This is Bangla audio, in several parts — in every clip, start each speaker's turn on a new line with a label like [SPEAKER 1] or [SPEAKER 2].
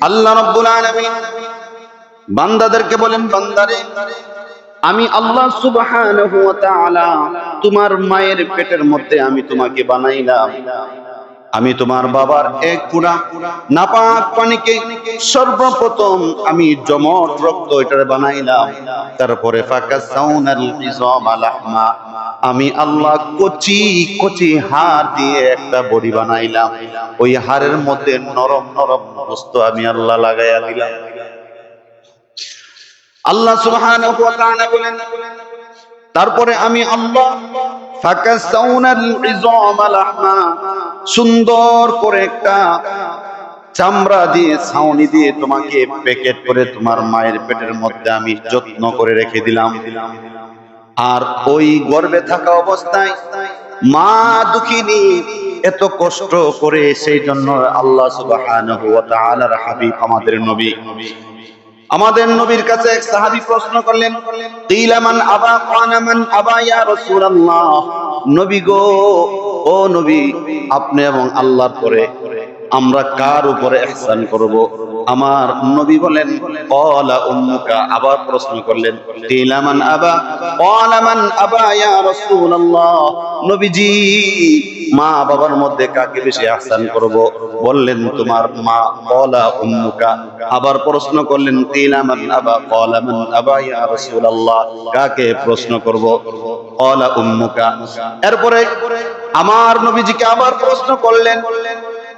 [SPEAKER 1] আল্লাহ রব্বুল আলামিন বান্দাদেরকে বলেন, বান্দারে, আমি আল্লাহ সুবহানাহু ওয়া তাআলা তোমার মায়ের পেটের মধ্যে আমি তোমাকে বানাইলাম। আমি তোমার বাবার এক পুরা নাপাক পানিকে সর্বপ্রথম আমি জমট রক্ত এটার বানাইলাম। তারপরে আমি আল্লাহ কচি কচি হাড় দিয়ে একটা বড়ি বানাইলাম। ওই হাড়ের মধ্যে নরম নরম বস্তু আমি আল্লাহ লাগাইয়া দিলাম। আল্লাহ সুবহানাহু ওয়া তাআলা বলেন, তারপরে আমি আল্লাহ সুন্দর করে একটা চামড়া দিয়ে, ছাউনি দিয়ে তোমাকে প্যাকেট করে তোমার মায়ের পেটের মধ্যে আমি যত্ন করে রেখে দিলাম। আর ওই গর্ভে থাকা অবস্থায় মা দুঃখিনী এত কষ্ট করে সেই জন্য আল্লাহ তাআলার হাবিব আমাদের নবী। আমাদের নবীর কাছে এক সাহাবী প্রশ্ন করলেন কিলামান আবা কানামান আবা ইয়া রাসূলুল্লাহ? নবী গো, ও নবী, আপনি এবং আল্লাহর পরে আমরা কার উপরে ইহসান করব? আমার নবী বলেন ক্বালা উম্মুকা, আবার প্রশ্ন করলেন কিলামান আবা? ক্বালা মান আবা ইয়া রাসূলুল্লাহ। নবীজি, মা বাবার মধ্যে কাকে বেশি আহসান করব? বললেন, তোমার মা ক্বালা উম্মুকা। আবার প্রশ্ন করলেন কিলামান আবা? ক্বালা মান আবা ইয়া রাসূলুল্লাহ। কাকে প্রশ্ন করব? ক্বালা উম্মুকা। এরপরে আমার নবীজিকে আবার প্রশ্ন করলেন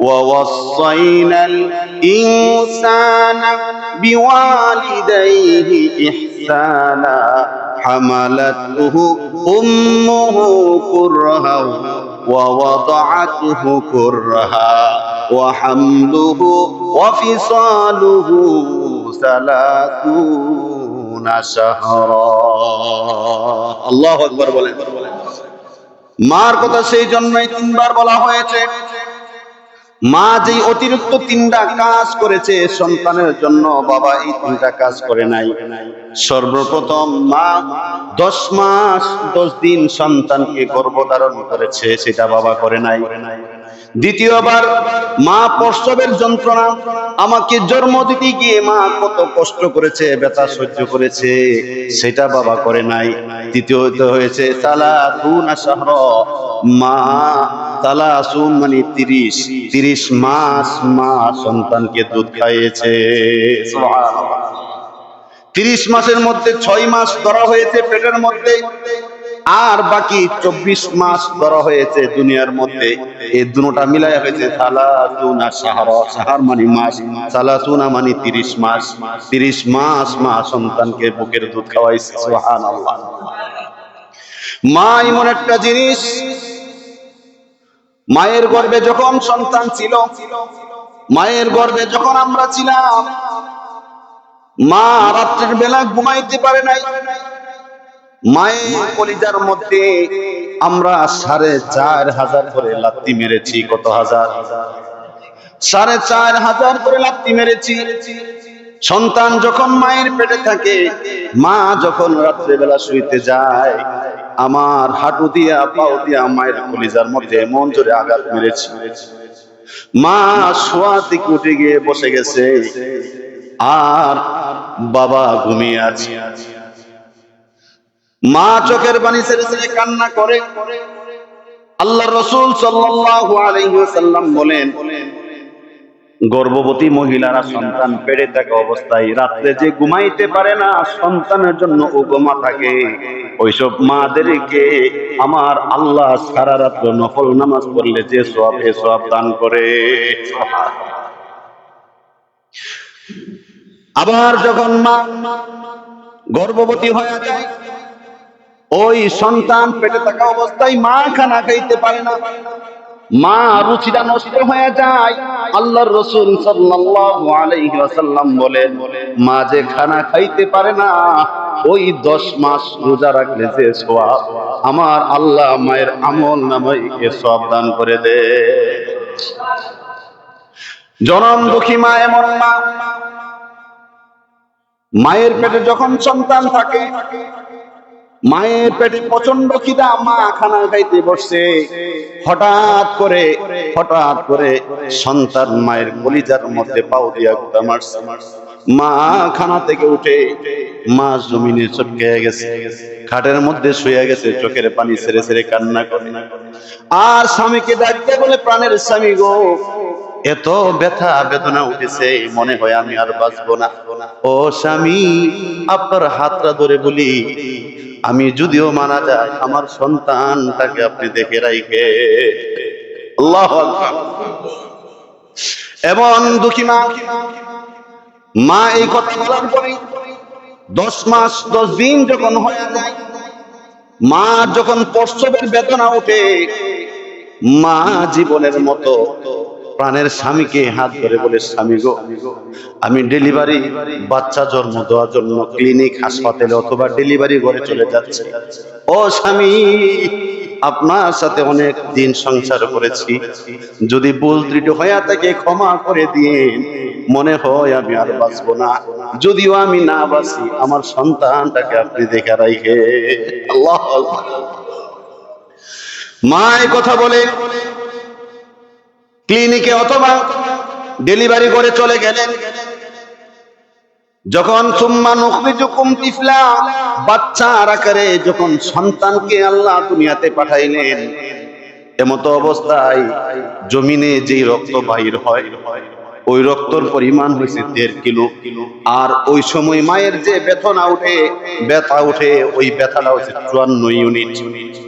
[SPEAKER 1] ووصينا الإنسان بوالديه إحسانا حملته أمه كرها ووضعته كرها وحمله وفصاله ثلاثون شهرا الله أكبر বলেন মার কথা সেই জন্যই তিনবার বলা হয়েছে মা যে অতিরিক্ত তিনটা কাজ করেছে, সন্তানের জন্য বাবা এই তিনটা কাজ করে নাই। সর্বপ্রথম মা দশ মাস, দশ দিন সন্তানকে গর্ভধারণ করেছে, সেটা বাবা করে নাই। দ্বিতীয়বার, মা প্রসবের যন্ত্রণা, আমাকে জন্ম দিতে গিয়ে মা কত কষ্ট করেছে, ব্যথা সহ্য করেছে, সেটা বাবা করে নাই। তৃতীয়ত হয়েছে তালা মা তালা আসুন মানে তিরিশ। তিরিশ মাস মা সন্তানকে দুধ খাইয়েছে। তিরিশ মাসের মধ্যে ছয় মাস ধরা হয়েছে পেটের মধ্যে। আর বাকি চব্বিশ মাস ধরা হয়েছে দুনিয়ার মধ্যে। এই দুটা মিলাই হয়েছে সালাতুনা সাহার। সাহার মানে মাস সালাতুনা মানে তিরিশ মাস। তিরিশ মাস মা সন্তানকে বুকের দুধ খাওয়াইছে, সুবহানাল্লাহ। মা এমন একটা জিনিস মায়ের গর্ভে যখন সন্তান ছিল, মায়ের গর্ভে যখন আমরা ছিলাম, মা রাত্রের বেলা ঘুমাইতে পারে নাই। মায়ের কলিজার মধ্যে আমরা সাড়ে চার হাজার করে লাত্তি মেরেছি। কত হাজার? সাড়ে চার হাজার করে লাত্তি মেরেছি। সন্তান যখন মায়ের পেটে থাকে, মা যখন রাত্রেবেলা শুইতে যায় আমার হাঁটু দিয়া, পাও দিয়া মায়ের কলিজার মধ্যে মন জোরে আঘাত মেরেছি। মা শোয়া থেকে উঠে গিয়ে বসে গেছে। আর বাবা ঘুমিয়ে আছে। মা চোখের পানি ছেড়ে ছেড়ে কান্না করে। আল্লাহ রসুল সাল্লাল্লাহু আলাইহি ওয়াসাল্লাম বলেন গর্ভবতী মহিলারা সন্তান পেড়ে থাকা অবস্থায় রাত্রে যে ঘুমাইতে পারে না, সন্তানের জন্য উপমা থাকে। ওইসব মাদেরকে আমার আল্লাহ সারা রাত্র নফল নামাজ পড়লে যে সব এ সব দান করে। আবার যখন মা গর্ভবতী হয়ে যায়, ওই সন্তান পেটে থাকা অবস্থায় মা খানা খাইতে পারে না। মা নষ্ট হয়ে যায়। আল্লাহর রসুল সাল্লাল্লাহু আলাইহি ওয়াসাল্লাম মা যে খানা খাইতে পারে না, ওই দশ মাস রোজা রাখলে যে সোয়াব আমার আল্লাহ মায়ের আমল এ সব দান করে দে। জনম দুঃখী মা, এমন মা, মায়ের পেটে যখন সন্তান থাকে মায়ের পেটে প্রচণ্ড খিদা, মা খানা খাইতে বসছে। হঠাৎ করে হঠাৎ করে সন্তান মায়ের কলিজার মধ্যে পাও দিয়া গুতা মারছে। মা খানা থেকে উঠে, মা জমিনে চটকে গেছে। খাটের মধ্যে শুয়ে গেছে, চোখের পানি ছেড়ে ছেড়ে কান্না করে। আর স্বামীকে ডাকতে বলে, প্রাণের স্বামী গো, এত ব্যথা, বেদনা উঠেছে, মনে হয় আমি আর বাঁচবো না। ও স্বামী, আপনার হাতটা ধরে বলি আমি যদিও মারা যায় আমার সন্তানটাকে আপনি দেখে রাইখে। আল্লাহ এমন দুঃখী মা মা এই কথা বলার পরে দশ মাস, দশ দিন যখন হয়ে যায়, মা যখন প্রসবের বেদনা ওঠে, মা জীবনের মতো প্রাণের স্বামীকে হাত ধরে বলে, স্বামী গো, আমি ডেলিভারি, বাচ্চা জন্ম দেওয়ার জন্য ক্লিনিক, হাসপাতালে অথবা ডেলিভারি ঘরে চলে যাচ্ছে। ও স্বামী, আপনার সাথে অনেক দিন সংসার করেছি। যদি ভুল ত্রুটি হয়ে থাকে ক্ষমা করে দিন। মনে হয় আমি আর বাঁচবো না। যদিও আমি না বাঁচি, আমার সন্তানটাকে আপনি দেখে রাইখে। আল্লাহ মা এই কথা বলে ক্লিনিকে অথবা ডেলিভারি করে চলে গেলেন। যখন তিফলা বাচ্চার আকারে যখন সন্তানকে আল্লাহ দুনিয়াতে পাঠাইলেন, এমতো অবস্থায় জমিনে যেই রক্ত বাহির হয় ওই রক্তর পরিমাণ হয়েছে দেড় কিলো। আর ওই সময় মায়ের যে ব্যথনা উঠে, ব্যথা উঠে, ওই ব্যথাটা হচ্ছে চুয়ান্ন ইউনিট।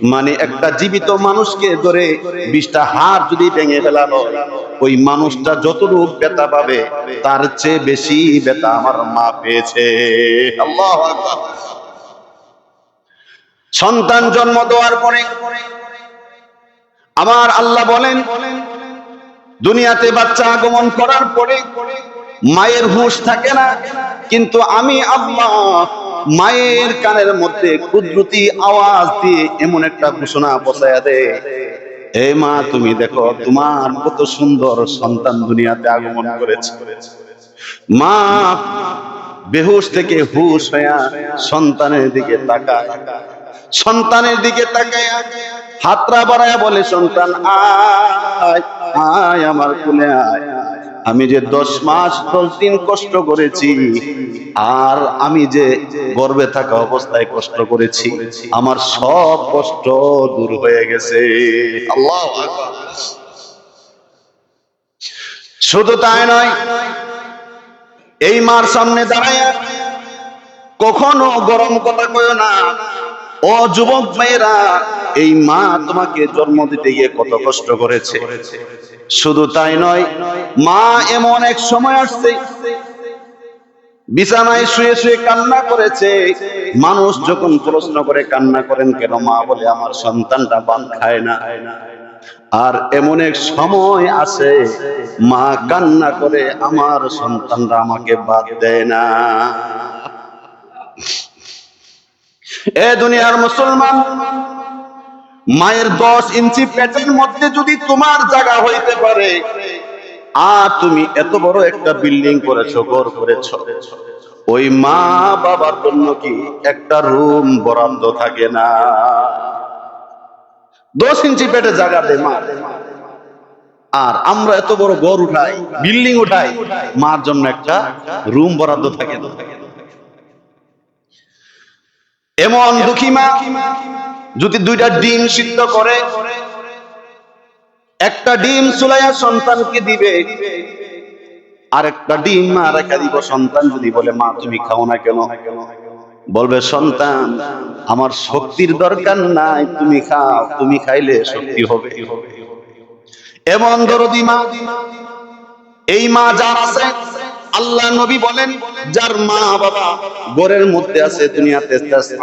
[SPEAKER 1] মানে একটা জীবিত মানুষকে ধরে বিশটা হাড় যদি ভেঙে ফেলা হয়, ওই মানুষটা যতটুকু ব্যথা পাবে, তার চেয়ে বেশি ব্যথা আমার মা পেয়েছে। সন্তান জন্ম দেওয়ার পরে, আমার আল্লাহ বলেন বলেন দুনিয়াতে বাচ্চা আগমন করার পরে মায়ের হুঁশ থাকে না, কিন্তু আমি আল্লাহ মায়ের কানের মধ্যে কুদরতি আওয়াজ দিয়ে এমন একটা ঘোষণা বসায়া দে। এ মা, তুমি দেখো, তোমার কত সুন্দর সন্তান দুনিয়াতে আগমন করেছে। মা বেহুশ থেকে হুশ হইয়া সন্তানের দিকে তাকায়। সন্তানের দিকে তাকায় হাতরা বাড়ায় বলে, সন্তান, আয় আয় আমার কুলে আয়। আমি যে দশ মাস, দশ দিন কষ্ট করেছি, আর আমি যে গর্বে থাকা অবস্থায় কষ্ট করেছি, আমার সব কষ্ট দূর হয়ে গেছে। আল্লাহ শুধু তাই নয়, এই মার সামনে দাঁড়ায় কখনো গরম কথা কয় না। ও যুবক মেয়েরা এই মা তোমাকে জন্ম দিতে গিয়ে কত কষ্ট করেছে। শুধু তাই নয়, মা এমন এক সময় আসছে, বিছানায় শুয়ে শুয়ে কান্না করেছে। মানুষ যখন প্রশ্ন করে, কান্না করেন কেন মা? বলে, আমার সন্তানটা পান খায় না। আর এমন এক সময় আসে, মা কান্না করে, আমার সন্তানরা আমাকে বাদ দেয় না। এ দুনিয়ার মুসলমান, মায়ের দশ ইঞ্চি পেটের মধ্যে যদি তোমার জায়গা হইতে পারে, আর তুমি এত বড় একটা বিল্ডিং করেছ, ঘর করেছ, ওই মা বাবার জন্য কি একটা রুম বরাদ্দ থাকে না? দশ ইঞ্চি পেটে জায়গা দে মা। আর আমরা এত বড় ঘর উঠাই, বিল্ডিং উঠাই, মার জন্য একটা রুম বরাদ্দ থাকে না। এমন দুঃখী মা যদি দুইটা ডিম সিদ্ধ করে, একটা ডিম চুলাইয়া সন্তানকে দিবে, আর একটা ডিম মা রেখা দিব, সন্তান যদি বলে, মা, তুমি খাও না কেন? বলবে, সন্তান, আমার শক্তির দরকার নাই, তুমি খাও, তুমি খাইলে শক্তি হবে। এমন দরদি মা, এই মা যার আছে আল্লাহ নবী বলেন যার মা বাবা ঘরের মধ্যে আছে দুনিয়াতে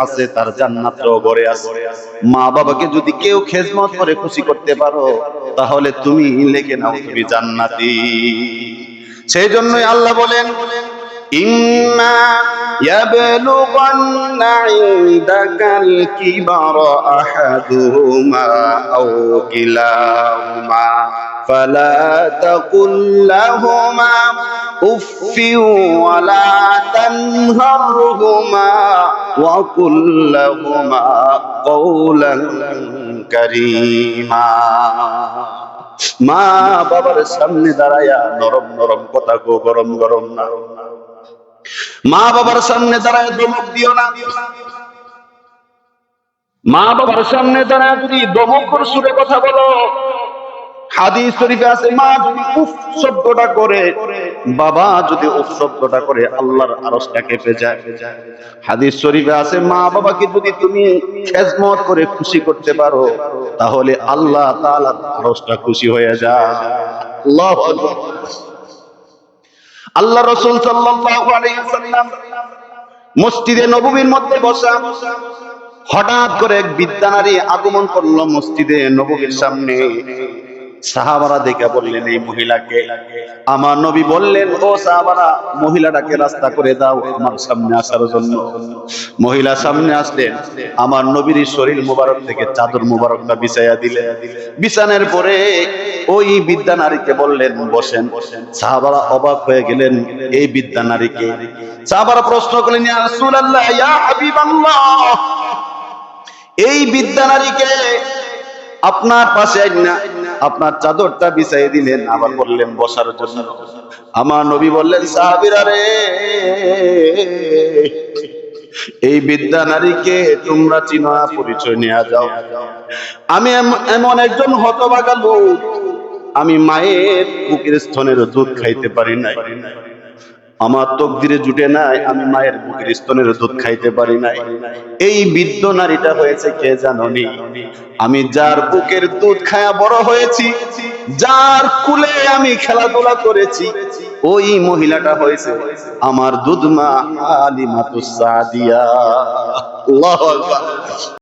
[SPEAKER 1] আছে তার জান্নাতও ঘরে আছে মা বাবাকে যদি কেউ খেজমত করে খুশি করতে পারো তাহলে তুমি লেখে নাও তুমি জান্নাতি সেই জন্যই আল্লাহ বলেন إما يبلغن عندك الكبر أحدهما أو كلاهما فلا تقل لهما أف ولا تنهرهما وقل لهما قولا كريما মা বাবার সামনে দাঁড়ায়া নরম নরম কথা গো গরম গরম না মা বাবার সামনে দাঁড়ায় দমক দিও না মা বাবার সামনে দাঁড়ায় যদি দমকর সুরে কথা বলো হাদিস শরীফে আছে, মা উফ শব্দটা করে, বাবা যদি উফ শব্দটা করে, আল্লাহর আরশটা কেঁপে যায়। হাদিস শরীফে আছে, মা বাবাকে যদি তুমি খেজমত করে খুশি করতে পারো, তাহলে আল্লাহ তাআলার আরশটা খুশি হয়ে যায়। আল্লাহু আল্লাহ রসুল সাল্লাল্লাহু আলাইহি মসজিদে নববীর মধ্যে বসা, হঠাৎ করে এক বিদ্যা নারী আগমন করল মসজিদে নববীর সামনে। সাহাবারা দেখে বললেন, এই মহিলাকে আমার নবী বললেন, ও সাহাবারা, মহিলাটাকে রাস্তা করে দাও আমার সামনে আসার জন্য। মহিলা সামনে আসলেন, আমার নবীর শরীর মোবারক থেকে চাদর মোবারকটা বিছাইয়া দিলেন। বিছানের পরে ওই বিদ্যা নারীকে বললেন, বসেন। সাহাবারা অবাক হয়ে গেলেন, এই বিদ্যা নারীকে সাহাবারা প্রশ্ন করলেন, ইয়া রাসূলুল্লাহ, ইয়া হাবিবাল্লাহ, এই বিদ্যা নারীকে আপনার পাশে না আপনার চাদরটা বিছাই দিলেন, আবার বললেন, বসার জন্য। আমার নবী বললেন, সাহাবিরা রে, এই বিদ্যা নারীকে তোমরা চিনা পরিচয় নেওয়া যাও। আমি এম- এমন একজন হতভাগা লোক। আমি মায়ের বুকের স্তনের দুধ খাইতে পারি নাই। আমার তকদিরে জুটে নাই, আমি মায়ের বুকের স্তনের দুধ খাইতে পারি নাই। এই বৃদ্ধ নারীটা হয়েছে কে জাননি? আমি যার বুকের দুধ খায়া বড় হয়েছি, যার কুলে আমি খেলাধুলা করেছি, ওই মহিলাটা হয়েছে আমার দুধ মা আলিমাতুস সাদিয়া। আল্লাহু আকবার।